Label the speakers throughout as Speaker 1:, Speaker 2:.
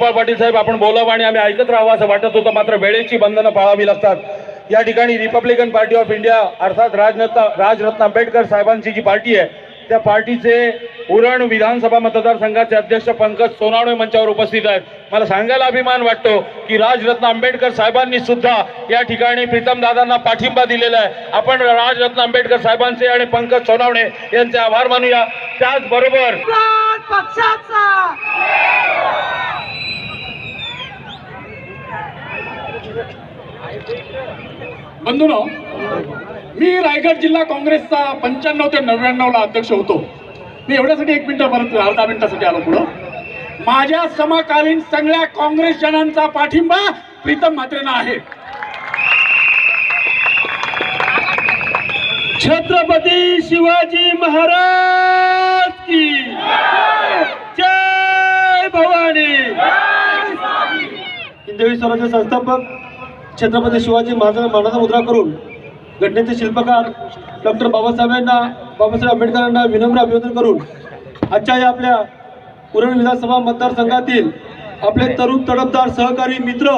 Speaker 1: गोपाळ पाटील साहेब आपण बोलावं आणि आम्ही ऐकत राहावं असं वाटत होतं. मात्र वेळेची बंधनं पाळावी लागतात. या ठिकाणी रिपब्लिकन पार्टी ऑफ इंडिया अर्थात राजरत्न राजरत्न आंबेडकर साहेबांची जी पार्टी आहे त्या पार्टीचे उरण विधानसभा मतदारसंघाचे अध्यक्ष पंकज सोनावणे मंचावर उपस्थित आहेत. मला सांगायला अभिमान वाटतो की राजरत्न आंबेडकर साहेबांनी सुद्धा या ठिकाणी प्रीतमदादांना पाठिंबा दिलेला आहे. आपण राजरत्न आंबेडकर साहेबांचे आणि पंकज सोनावणे यांचे आभार मानूया. त्याचबरोबर
Speaker 2: पक्षाचा
Speaker 3: बंधूनो मी रायगड जिल्हा काँग्रेसचा पंच्याण्णव ते नव्याण्णवला अध्यक्ष होतो. मी एवढ्यासाठी एक मिनिट परत अर्धा मिनिटासाठी आलो पुढं. माझ्या समकालीन सगळ्या काँग्रेस जनांचा पाठिंबा प्रीतम म्हात्रेंना आहे. छत्रपती शिवाजी महाराज की जय भवानी.
Speaker 4: हिंदवी स्वराज्य संस्थापक छत्रपती शिवाजी महाराजांना मानाचा मुद्रा करून घटनेचे शिल्पकार डॉक्टर बाबासाहेबांना बाबासाहेब आंबेडकरांना विनम्र अभिवादन करून आजच्या या आपल्या पुरण विधानसभा मतदारसंघातील आपले तरुण तडफदार सहकारी मित्र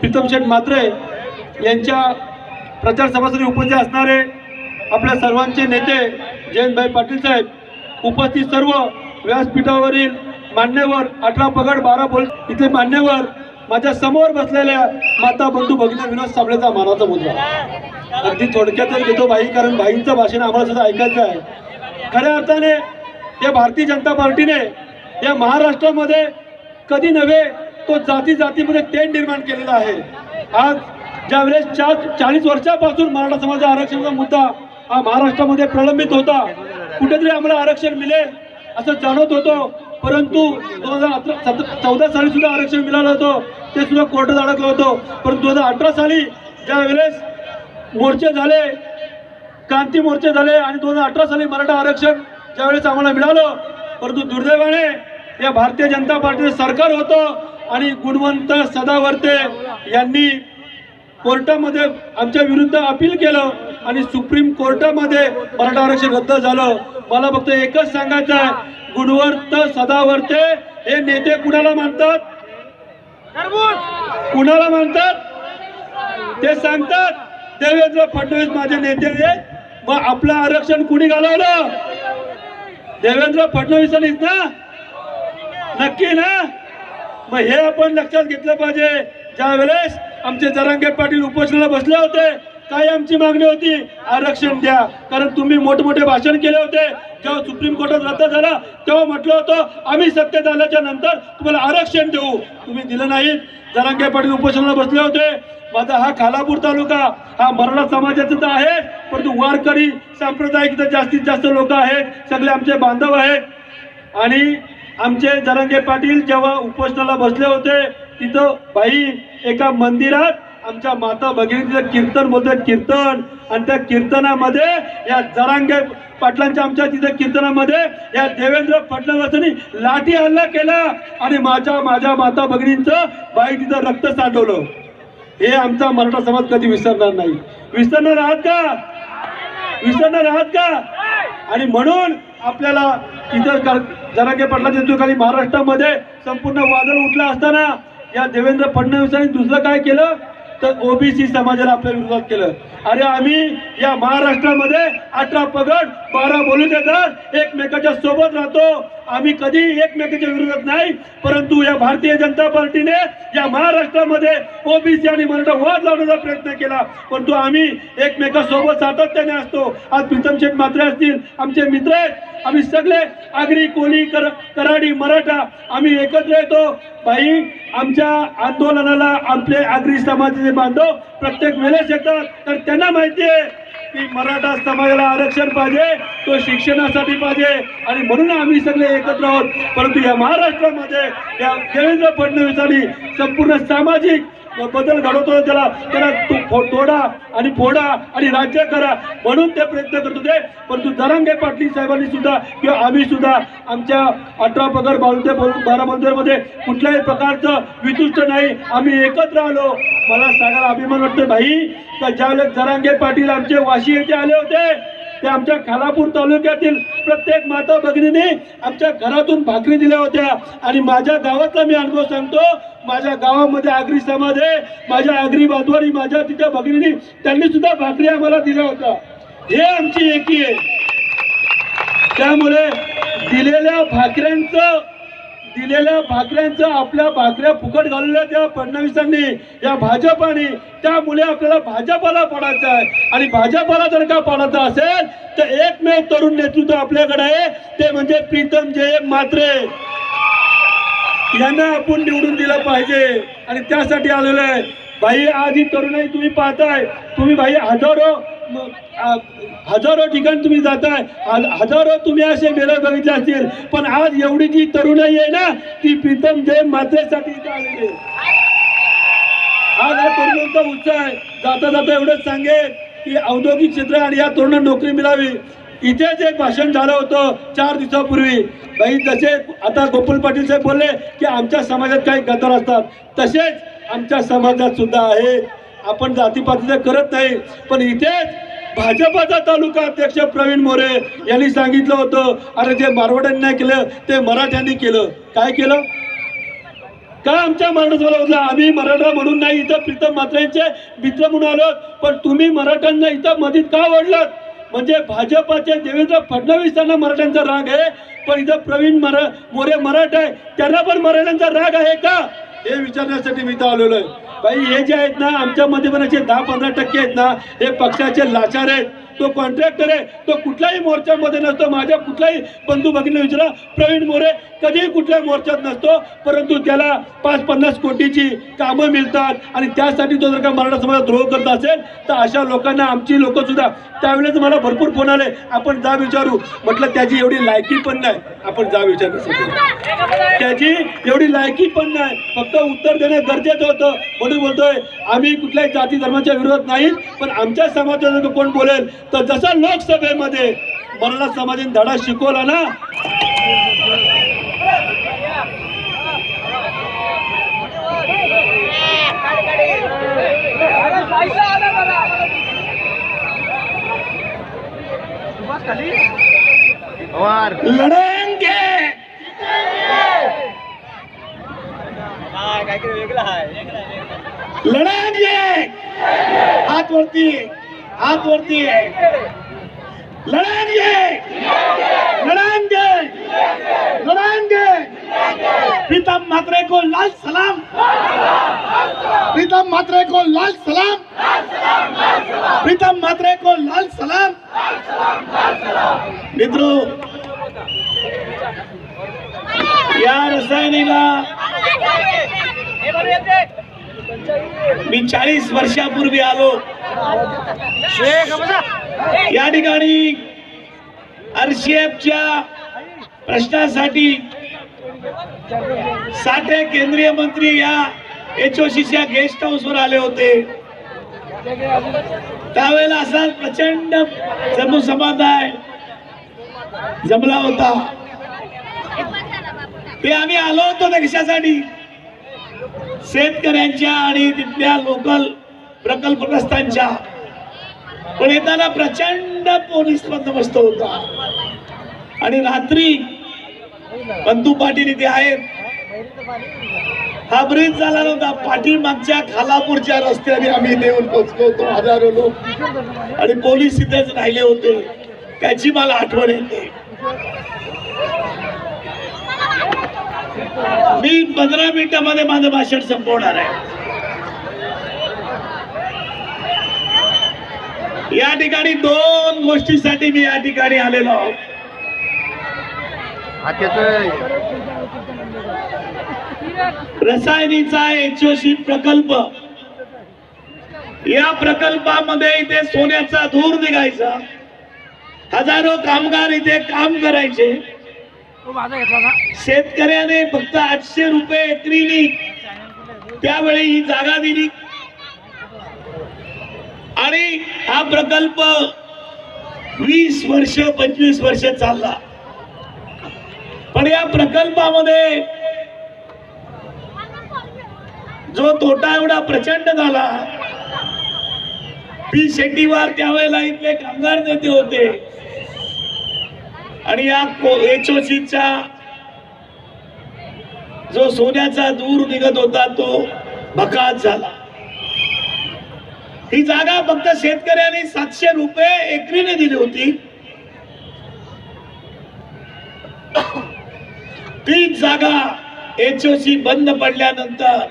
Speaker 4: प्रीतम शेठ म्हात्रे यांच्या प्रचार सभासाठी उपस्थित असणारे आपल्या सर्वांचे नेते जयंतभाई पाटील साहेब उपस्थित सर्व व्यासपीठावरील मान्यवर अठरा पगड बारा बोल इथे मान्यवर माझ्यासमोर बसलेल्या माता बंधू भगिनी विनोद साबळेचा मानाचा मुद्दा. अगदी थोडक्यातच घेतो बाई कारण भाईंचं भाषण आम्हाला सुद्धा ऐकायचं आहे. खऱ्या अर्थाने या भारतीय जनता पार्टीने या महाराष्ट्रामध्ये कधी नव्हे तो जाती जातीमध्ये तेढ निर्माण केलेला आहे. आज ज्यावेळेस चार चाळीस वर्षापासून मराठा समाज आरक्षणाचा मुद्दा हा महाराष्ट्रामध्ये प्रलंबित होता कुठेतरी आम्हाला आरक्षण मिळेल असं जाणवत होतो. परंतु दोन हजार अठरा चौदा साली सुद्धा आरक्षण मिळालं होतं. ते सुद्धा कोर्टात अडकलं होतं. परंतु दोन हजार अठरा साली ज्या वेळेस मोर्चे झाले क्रांती मोर्चे झाले आणि दोन हजार अठरा साली मराठा आरक्षण ज्यावेळेस आम्हाला मिळालं परंतु दुर्दैवाने या भारतीय जनता पार्टीचं सरकार होतं आणि गुणवंत सदावर्ते यांनी कोर्टामध्ये आमच्या विरुद्ध अपील केलं आणि सुप्रीम कोर्टामध्ये मराठा आरक्षण रद्द झालं. मला फक्त एकच सांगायचं आहे गुणवर्त सदावर्ते हे नेते कुणाला मानतात? कुणाला मानतात? ते सांगतात देवेंद्र फडणवीस माझे नेते आहेत मग आपलं आरक्षण कुणी घालवलं? देवेंद्र फडणवीसांनीच ना? नक्की ना? मग हे आपण लक्षात घेतलं पाहिजे. ज्या वेळेस आमचे जरांगे पाटील उपोषणाला बसले होते काय आमची मागणी होती आरक्षण द्या. कारण तुम्ही मोठमोठे भाषण केले होते. जेव्हा सुप्रीम कोर्टात रद्द झाला तेव्हा म्हटलं होतं आम्ही सत्तेत आल्याच्यानंतर तुम्हाला आरक्षण देऊ. तुम्ही दिलं नाही. जरांगे पाटील उपोषणाला बसले होते. माझा हा खालापूर तालुका हा मराठा समाजाचा तर आहे परंतु वारकरी सांप्रदायिक तर जास्तीत जास्त लोक आहेत. सगळे आमचे बांधव आहेत. आणि आमचे जरांगे पाटील जेव्हा उपोषणाला बसले होते तिथं बाई एका मंदिरात आमच्या माता भगिनी कीर्तन बोलतात कीर्तन. आणि त्या कीर्तनामध्ये या जरांगे पाटलांच्या आमच्या तिथं कीर्तनामध्ये या देवेंद्र फडणवीसांनी लाठी हल्ला केला आणि माझ्या माझ्या माता भगिनींचं बाई तिथं रक्त साठवलं. हे आमचा मराठा समाज कधी विसरणार नाही. विसरणार आहात का? विसरणार आहात का? आणि म्हणून आपल्याला इतर जरांगे पाटलाच्या नेतृत्वाखाली महाराष्ट्रामध्ये संपूर्ण वादळ उठला असताना या देवेंद्र फडणवीसांनी दुसरं काय केलं? तर ओबीसी समाजाला आपल्या विरोधात केलं. अरे आम्ही या महाराष्ट्रामध्ये अठरा पगड बारा बोलू देतात एकमेकाच्या सोबत राहतो. आम्ही कधी एकमेकाच्या विरोधात नाही परंतु या भारतीय जनता पार्टीने या महाराष्ट्रामध्ये ओबीसी आणि मराठा वाद लावण्याचा प्रयत्न केला. परंतु आम्ही एकमेकासोबत सातत्याने असतो. आज प्रीतम शेठ मात्रे असतील आमचे मित्र आहेत. आम्ही सगळे आगरी कोली कर कराडी मराठा आम्ही एकत्र येतो. भाई आमच्या आंदोलनाला आपले आगरी समाजाचे बांधव प्रत्येक वेळेस येतात. तर त्यांना माहिती आहे की मराठा समाजाला आरक्षण पाहिजे तो शिक्षणासाठी पाहिजे. आणि म्हणून आम्ही सगळे एकत्र आहोत. परंतु या महाराष्ट्रामध्ये या देवेंद्र फडणवीसांनी संपूर्ण सामाजिक बदल घडवतो त्याला. त्याला तो तोडा आणि फोडा आणि राज्य करा म्हणून ते प्रयत्न करत होते. परंतु जरांगे पाटील साहेबांनी सुद्धा किंवा आम्ही सुद्धा आमच्या अठरा पगार बालते बारा मध्ये कुठल्याही प्रकारचं वितुष्ट नाही. आम्ही एकत्र आलो. मला सांगायला अभिमान वाटतो भाई. का ज्यावेळेस जरांगे पाटील आमचे वाशी येथे आले होते ते आमच्या खालापूर तालुक्यातील प्रत्येक माता भगिनीने आमच्या घरातून भाकरी दिल्या होत्या. आणि माझ्या गावातला मी अनुभव सांगतो माझ्या गावामध्ये आगरी समाज आहे. माझ्या आगरी बांधवानी माझ्या तिच्या भगिनीने त्यांनी सुद्धा भाकरी आम्हाला दिल्या होत्या. हे आमची एकी आहे. त्यामुळे दिलेल्या भाकऱ्यांचं दिलेल्या भाकऱ्यांचं आपल्या भाकऱ्या फुकट घालल्या त्या फडणवीसांनी या भाजपाने त्यामुळे आपल्याला भाजपाला पडायचं आहे. आणि भाजपाला जर का पडायचं असेल तर एकमेव तरुण नेतृत्व आपल्याकडे आहे. ते म्हणजे प्रीतम जय मात्रे यांना आपण निवडून दिलं पाहिजे. आणि त्यासाठी आलेलं आहे. भाई आज ही तरुणाई तुम्ही पाहताय. तुम्ही भाई हजारो हजारो ठिकाणी तुम्ही जाताय. हजारो तुम्ही असे मेळा बघितले असतील. पण आज एवढी जी तरुणाई आहे ना ती प्रीतम जय मातेसाठी आलेली आज हा तरुणांचा उत्साह आहे. जाता जाता एवढंच सांगेल की औद्योगिक क्षेत्र आणि या तरुणांना नोकरी मिळावी. इथेच एक भाषण झालं होतं चार दिवसापूर्वी भाई जसे आता गोकुल पाटील साहेब बोलले की आमच्या समाजात काही गदर असतात. तसेच आमच्या समाजात सुद्धा आहे. आपण जातीपातीचं करत नाही. पण इथेच भाजपाचा तालुका अध्यक्ष प्रवीण मोरे यांनी सांगितलं होतं. अरे जे मारवाड्यांनी नाही केलं ते मराठ्यांनी केलं. काय केलं? का आमच्या मराठा होता आम्ही मराठा म्हणून नाही इथं प्रीतम म्हात्रेंचे मित्र म्हणून आलो पण तुम्ही मराठ्यांना इथं मधीत का ओढलात? म्हणजे भाजपाचे देवेंद्र फडणवीसांना मराठ्यांचा राग आहे पण इथं प्रवीण मरा मोरे मराठा आहे त्यांना पण मराठ्यांचा राग आहे का? हे विचारण्यासाठी मी इथं आलेलो आहे. बाई हे जे आहेत ना आमच्यामध्ये पण असे दहा पंधरा टक्के आहेत ना हे पक्षाचे लाचार आहेत. तो कॉन्ट्रॅक्टर आहे तो कुठल्याही मोर्चामध्ये नसतो माझ्या कुठल्याही बंधू भगिनी विचारा प्रवीण मोरे कधीही कुठल्याही मोर्चात नसतो परंतु त्याला पाच पन्नास कोटीची कामं मिळतात आणि त्यासाठी तो जर का मराठा समाजात द्रोह करत असेल तर अशा लोकांना आमची लोक सुद्धा त्यावेळेस मला भरपूर फोन आले आपण जा विचारू. म्हटलं त्याची एवढी लायकी पण नाही. आपण जा विचारू. त्याची एवढी लायकी पण नाही. फक्त उत्तर देणं गरजेचं होतं. म्हणून बोलतोय आम्ही कुठल्याही जाती धर्माच्या विरोधात नाही पण आमच्या समाजात जर कोण बोलेल तर जसं लोकसभेमध्ये मराठा समाजाने धडा शिकवला ना लढेंगे. लढेंगे. हात वरती हात वरती लढेंगे. लड़ेंगे लड़ेंगे प्रीतम मात्रे को लाल सलाम. प्रीतम मात्रे को लाल सलाम. प्रीतम मात्रे को लाल सलाम. मित्रों या रसायनीला मी चाळीस वर्षापूर्वी आलो. या ठिकाणी आरसीएफच्या प्रश्नासाठी साठे केंद्रीय मंत्री या एचओसीच्या गेस्ट हाऊस वर आले होते. त्यावेळेला असा प्रचंड जमू जमला होता. ते आम्ही आलो होतो त्या कशासाठी शेतकऱ्यांच्या आणि तिथल्या लोकल प्रकल्पग्रस्तांच्या पण येताना प्रचंड पोलीस बंदोबस्त होता. आणि रात्री बंधू पाटील इथे आहेत. हा ब्रिज झाला नव्हता. पाटील मागच्या खालापूरच्या रस्त्याने आम्ही देऊन पोचलो पोहोचलो होतो हजारो लोक. आणि पोलीस इथेच राहिले होते. त्याची मला आठवण येते. मी पंधरा मिनिटामध्ये माझं भाषण संपवणार आहे. या ठिकाणी दोन गोष्टीसाठी मी या ठिकाणी आलेलो आहोत. रसायनीचा एचओसी प्रकल्प. या प्रकल्पामध्ये इथे सोन्याचा धूर निघायचा. हजारो कामगार इथे काम करायचे. शेतकऱ्याने फक्त आठशे रुपये एकरीनी त्यावेळी ही जागा दिली. आणि हा प्रकल्प वीस वर्ष पंचवीस वर्ष चालला. पण या प्रकल्पामध्ये जो तोटा एवढा प्रचंड झाला
Speaker 5: पी शेट्टीवार त्यावेळेला इथले कामगार नेते होते. आणि या एचओसीचा जो सोन्याचा दूर निघत होता तो बकात झाला. ही जागा फक्त शेतकऱ्यांनी सातशे रुपये एकरीने दिली होती. तीच जागा एचओसी बंद पडल्यानंतर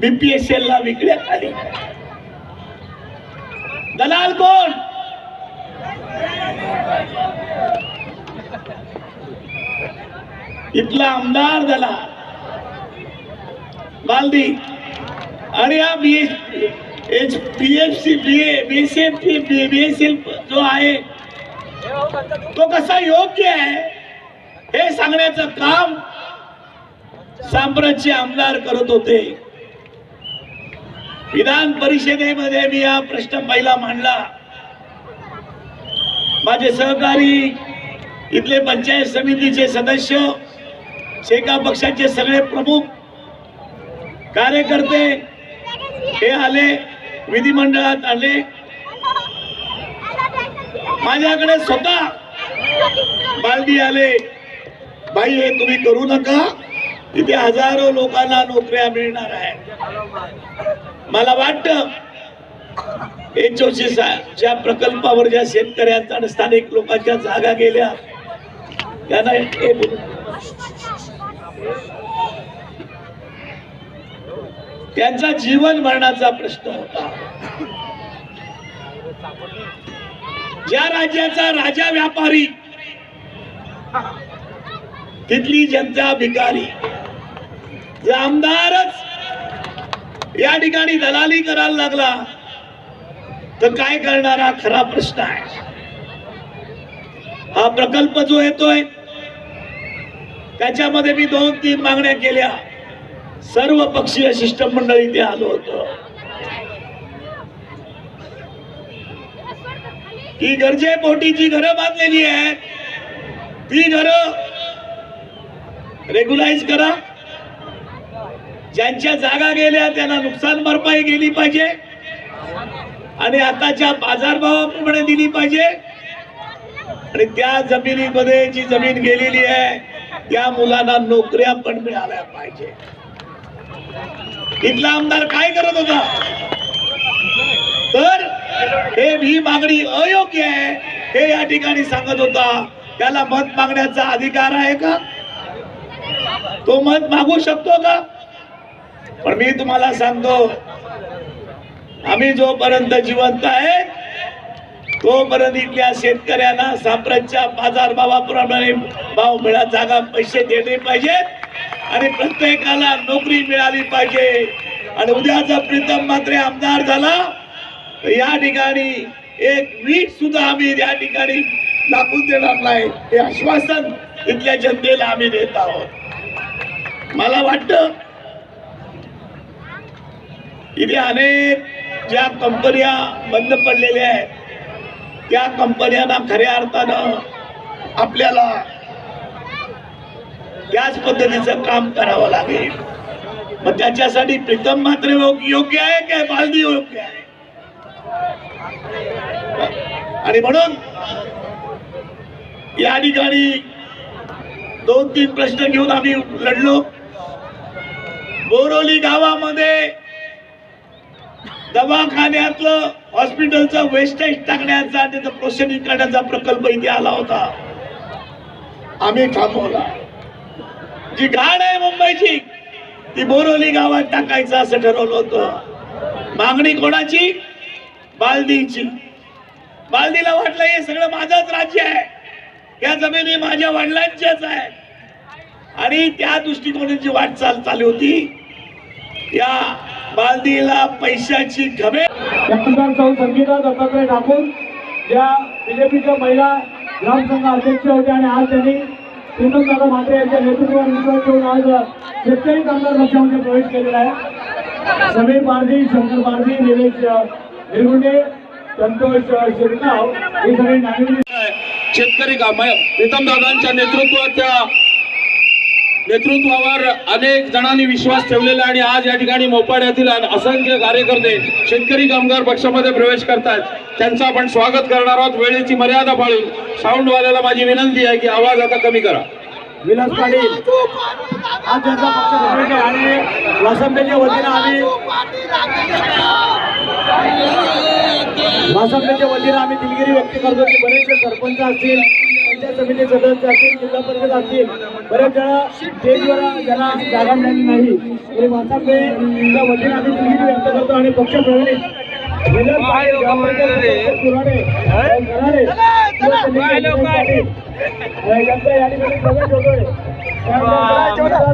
Speaker 5: बीपीएसएल ला विकण्यात आली. दलाल कोण? इथला आमदार दलाल. मालदी आणि हा B H P F C B A B S F C B S L जो आहे तो कसा योग्य आहे हे सांगण्याचं काम साम्राज्य आमदार करत होते. विधान परिषदेमध्ये मी हा प्रश्न पहिला मांडला. माझे सहकारी इथले पंचायत समितीचे सदस्य शेका पक्षाचे सगळे प्रमुख कार्यकर्ते हे आले विधिमंडळात आले. माझ्याकडे स्वतः बालदी आले. भाई हे तुम्ही करू नका. तिथे हजारो लोकांना नोकऱ्या मिळणार आहेत. मला वाटतं एचओसी ज्या प्रकल्पावर ज्या शेतकऱ्यांचा आणि स्थानिक लोकांच्या जागा गेल्या त्यांना हे बोलू. त्यांचा जीवन मरणाचा प्रश्न होता. ज्या राज्याचा राजा व्यापारी तिथली जनता भिकारी. जर आमदारच या ठिकाणी दलाली करायला लागला तर काय करणारा खरा प्रश्न आहे. हा प्रकल्प जो येतोय त्याच्यामध्ये मी दोन तीन मागण्या केल्या. सर्व पक्षीय शिष्टमंडळ इथे आलो होतो. ही गरजेपोटी जी घरं बांधलेली आहेत. ती घरं रेग्युलाइज करा. ज्यांच्या जागा गेल्या त्यांना नुकसान भरपाई गेली पाहिजे. आणि आताच्या बाजारभावाप्रमाणे दिली पाहिजे. आणि त्या जमिनीमध्ये जी जमीन गेलेली आहे त्या मुलांना नोकऱ्या पण मिळाल्या पाहिजे. इथला आमदार काय करत होता? तर हे ही मागणी अयोग्य आहे हे या ठिकाणी सांगत होता. त्याला मत मागण्याचा अधिकार आहे का? तो मत मागू शकतो का? पण मी तुम्हाला सांगतो आम्ही जोपर्यंत जिवंत आहे तोपर्यंत इथल्या शेतकऱ्यांना साम्राज्य बाजार भावाप्रमाणे भाव मिळा जागा पैसे देणे पाहिजेत. आणि प्रत्येकाला नोकरी मिळाली पाहिजे. आणि उद्याचा प्रीतम मात्रे आमदार झाला तर या ठिकाणी एक वीट सुद्धा आम्ही या ठिकाणी दाखवून देणार नाही. हे आश्वासन इथल्या जनतेला आम्ही देत आहोत. मला वाटतं इथे अनेक ज्या कंपन्या बंद पडलेल्या आहेत त्या कंपन्यांना खऱ्या अर्थानं आपल्याला त्याच पद्धतीचं काम करावं लागेल. मग त्याच्यासाठी प्रीतम मात्र योग्य आहे काय बालदी योग्य आहे? आणि म्हणून या ठिकाणी दोन तीन प्रश्न घेऊन आम्ही लढलो. बोरोली गावामध्ये दवाखान्यातलं हॉस्पिटलचं वेस्टेज टाकण्याचा त्याचं प्रोसेसिंग करण्याचा प्रकल्प इथे आला होता. आम्ही थांबवला. जी घाण आहे मुंबईची ती बोरोली गावात टाकायचं असं ठरवलं होतं. मागणी कोणाची? बालदीची. बालदीला वाटलं हे सगळं माझंच राज्य आहे. या जमिनी माझ्या वडिलांच्याच आहे आणि त्या दृष्टिकोनाची वाटचाल चालू होती या बालदीला पैशाची घबे
Speaker 4: आमदार सौ संगीता दत्तात्रय ठाकूर ज्या बीजेपीच्या महिला ग्रामसंघ अध्यक्ष होत्या आणि आज त्यांनी दादा म्हात्रे यांच्या नेतृत्वावर विश्वास ठेवून आज शेतकरी कामगार पक्षामध्ये प्रवेश केलेला आहे. समीर पारधी शंकर पारधी निलेश निरगुंडे संतोष शिरगाव हे सगळे नागरिक
Speaker 1: शेतकरी काम प्रीतम दादांच्या नेतृत्वाच्या नेतृत्वावर अनेक जणांनी विश्वास ठेवलेला आहे आणि आज या ठिकाणी मोपाड्यातील असंख्य कार्यकर्ते शेतकरी कामगार पक्षामध्ये प्रवेश करतात. त्यांचं आपण स्वागत करणार आहोत. वेळेची मर्यादा पाळून साऊंडवाल्याला माझी विनंती आहे की आवाज आता कमी करा.
Speaker 6: विलास पाटील आज त्यांचा पक्ष आणि वासंबेच्या वतीनं आम्ही वासंबेच्या वतीनं आम्ही दिलगिरी व्यक्त करतो की बरेचसे सरपंच असतील पंचायत समिती सदस्य असतील जिल्हा परिषद असतील बरेच जण स्टेजवर ज्यांना जागा मिळाली नाही. तरी वतीनं आम्ही दिलगिरी व्यक्त करतो आणि पक्ष प्रवेश यांचा या ठिकाणी प्रवेश होतोय.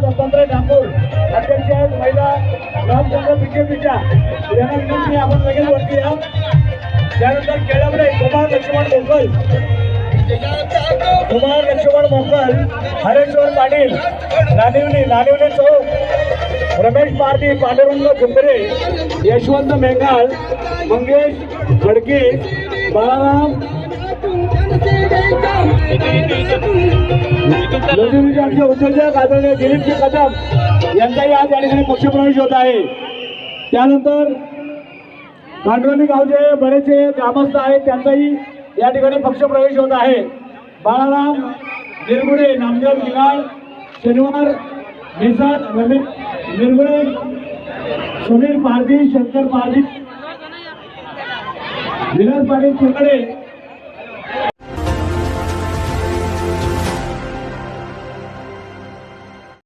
Speaker 6: दत्तात्रय ठाकूर अध्यक्ष आहेत महिला रामचंद्र बीजेपीच्या. यांना विनंती आहे, आपण लगेच वरती या त्यानंतर केळाकडे कुमार लक्ष्मण मोकल कुमार लक्ष्मण मोकल हरेश्वर पाटील नानिवली नानिवली चौक रमेश पारधी पांडुरंग झुंबरे यशवंत मेघाळ मंगेश खडके बाळाराम लोणीचे आमचे उद्योजक आदरणीय दिलीपजी कदम यांचाही आज या ठिकाणी पक्षप्रवेश होत आहे. त्यानंतर भांडवली गावचे बरेचसे ग्रामस्थ आहेत त्यांचाही या ठिकाणी पक्षप्रवेश होत आहे. बाळाराम निरगुडे नामदेव गिलाड शनिवार निसाद रमेश निरगुडे सुनील पारधी शंकर पारधी विलास पाटील चिकडे